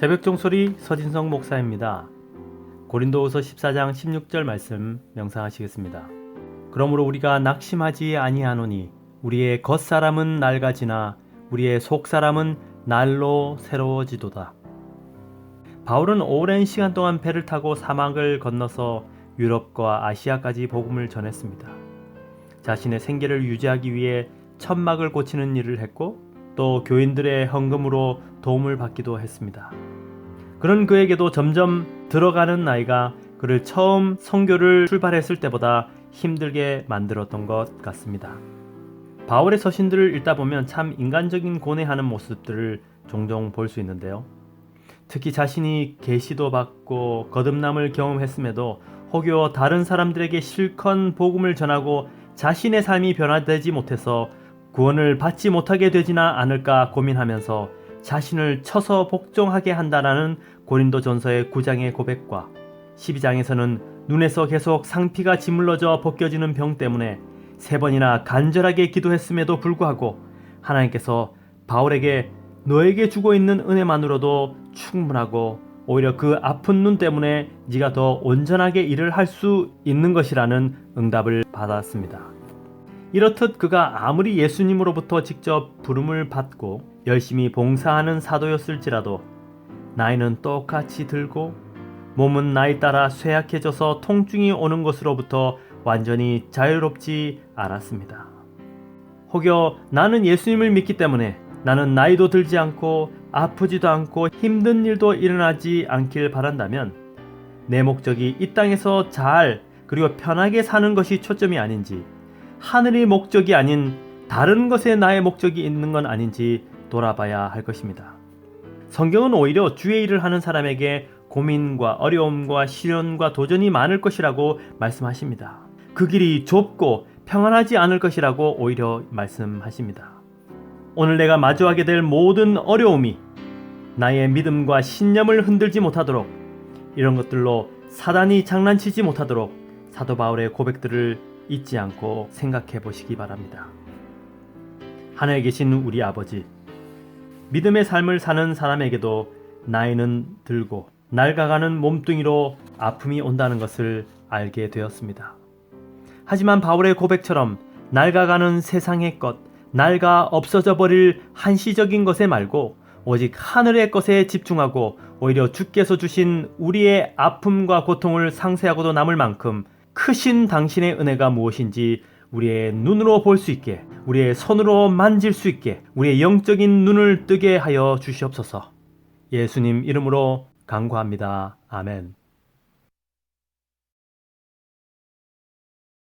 새벽 종소리 서진성 목사입니다. 고린도후서 14장 16절 말씀 명상하시겠습니다. 그러므로 우리가 낙심하지 아니하노니 우리의 겉사람은 낡아지나 우리의 속사람은 날로 새로워지도다. 바울은 오랜 시간 동안 배를 타고 사막을 건너서 유럽과 아시아까지 복음을 전했습니다. 자신의 생계를 유지하기 위해 천막을 고치는 일을 했고 또 교인들의 헌금으로 도움을 받기도 했습니다. 그런 그에게도 점점 들어가는 나이가 그를 처음 선교를 출발했을 때보다 힘들게 만들었던 것 같습니다. 바울의 서신들을 읽다 보면 참 인간적인 고뇌하는 모습들을 종종 볼 수 있는데요. 특히 자신이 계시도 받고 거듭남을 경험했음에도 혹여 다른 사람들에게 실컷 복음을 전하고 자신의 삶이 변화되지 못해서 구원을 받지 못하게 되지나 않을까 고민하면서 자신을 쳐서 복종하게 한다라는 고린도전서의 9장의 고백과 12장에서는 눈에서 계속 상피가 짓물러져 벗겨지는 병 때문에 세 번이나 간절하게 기도했음에도 불구하고 하나님께서 바울에게 너에게 주고 있는 은혜만으로도 충분하고 오히려 그 아픈 눈 때문에 네가 더 온전하게 일을 할 수 있는 것이라는 응답을 받았습니다. 이렇듯 그가 아무리 예수님으로부터 직접 부름을 받고 열심히 봉사하는 사도였을지라도 나이는 똑같이 들고 몸은 나이 따라 쇠약해져서 통증이 오는 것으로부터 완전히 자유롭지 않았습니다. 혹여 나는 예수님을 믿기 때문에 나는 나이도 들지 않고 아프지도 않고 힘든 일도 일어나지 않길 바란다면 내 목적이 이 땅에서 잘 그리고 편하게 사는 것이 초점이 아닌지 하늘의 목적이 아닌 다른 것에 나의 목적이 있는 건 아닌지 돌아봐야 할 것입니다. 성경은 오히려 주의 일을 하는 사람에게 고민과 어려움과 시련과 도전이 많을 것이라고 말씀하십니다. 그 길이 좁고 평안하지 않을 것이라고 오히려 말씀하십니다. 오늘 내가 마주하게 될 모든 어려움이 나의 믿음과 신념을 흔들지 못하도록 이런 것들로 사단이 장난치지 못하도록 사도 바울의 고백들을 잊지 않고 생각해 보시기 바랍니다. 하늘에 계신 우리 아버지, 믿음의 삶을 사는 사람에게도 나이는 들고 낡아가는 몸뚱이로 아픔이 온다는 것을 알게 되었습니다. 하지만 바울의 고백처럼 낡아가는 세상의 것, 낡아 없어져 버릴 한시적인 것에 말고 오직 하늘의 것에 집중하고 오히려 주께서 주신 우리의 아픔과 고통을 상세하고도 남을 만큼 크신 당신의 은혜가 무엇인지 우리의 눈으로 볼 수 있게, 우리의 손으로 만질 수 있게, 우리의 영적인 눈을 뜨게 하여 주시옵소서. 예수님 이름으로 간구합니다. 아멘.